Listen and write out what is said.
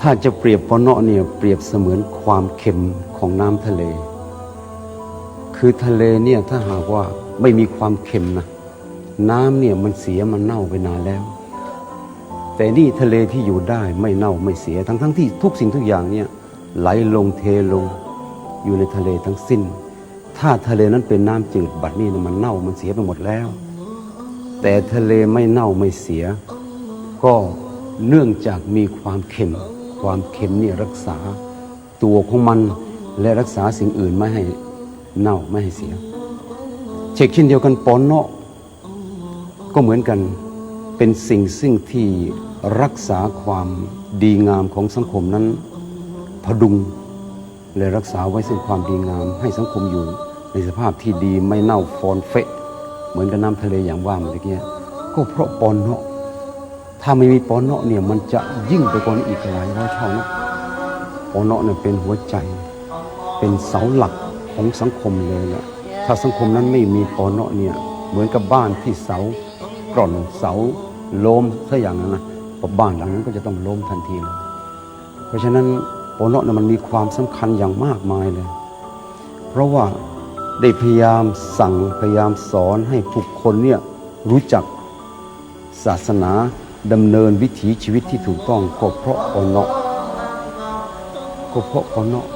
ถ้าจะเปรียบปอนเนาะเนี่ยเปรียบเสมือนความเค็มของน้ำทะเล คือทะเลเนี่ยถ้าหากว่าไม่มีความเค็มนะน้ำเนี่ยมันเสียมันเน่าไปนานแล้ว แต่นี่ทะเลที่อยู่ได้ไม่เน่าไม่เสียทั้งทั้งที่ทุกสิ่งทุกอย่างเนี่ยไหลลงเทลงอยู่ในทะเลทั้งสิ้น ถ้าทะเลนั้นเป็นน้ำจืดบัดนี้นะมันเน่ามันเสียไปหมดแล้ว แต่ทะเลไม่เน่าไม่เสีย ก็เนื่องจากมีความเค็ม ความเค็มนี่รักษาตัวของมันและรักษาสิ่งอื่นไม่ให้เน่าไม่ให้เสีย เช่นเช่นเดียวกันปอนเนาะก็เหมือนกันเป็นสิ่งซึ่งที่รักษาความดีงามของสังคมนั้นพดุงและรักษาไว้ซึ่งความดีงามให้สังคมอยู่ ในสภาพที่ดีไม่เน่าฟอนเฟะ เหมือนกับน้ำทะเลอย่างว่าเมื่อกี้ก็เพราะปอนเนาะ ถ้าไม่มีปอนเนาะเนี่ยมันจะยิ่งไปกว่านี้อีกหลายร้อยเท่านะปอนเนาะเนี่ยเป็นหัวใจ เป็นเสาหลักของสังคมเลยแหละถ้าสังคมนั้นไม่มีปอนเนาะเนี่ยเหมือนกับบ้านที่เสากร่อนเสาโลมถ้าอย่างนั้นนะบ้านหลังนั้นก็จะต้องล้มทันทีเลยเพราะฉะนั้นปอนเนาะเนี่ยมันมีความสำคัญอย่างมากมายเลย เพราะว่าได้พยายามสั่งพยายามสอนให้ผู้คนเนี่ยรู้จักศาสนา ดำเนินวิถีชีวิตที่ถูกต้องก็เพราะอนเนาะก็เพราะอนเนาะ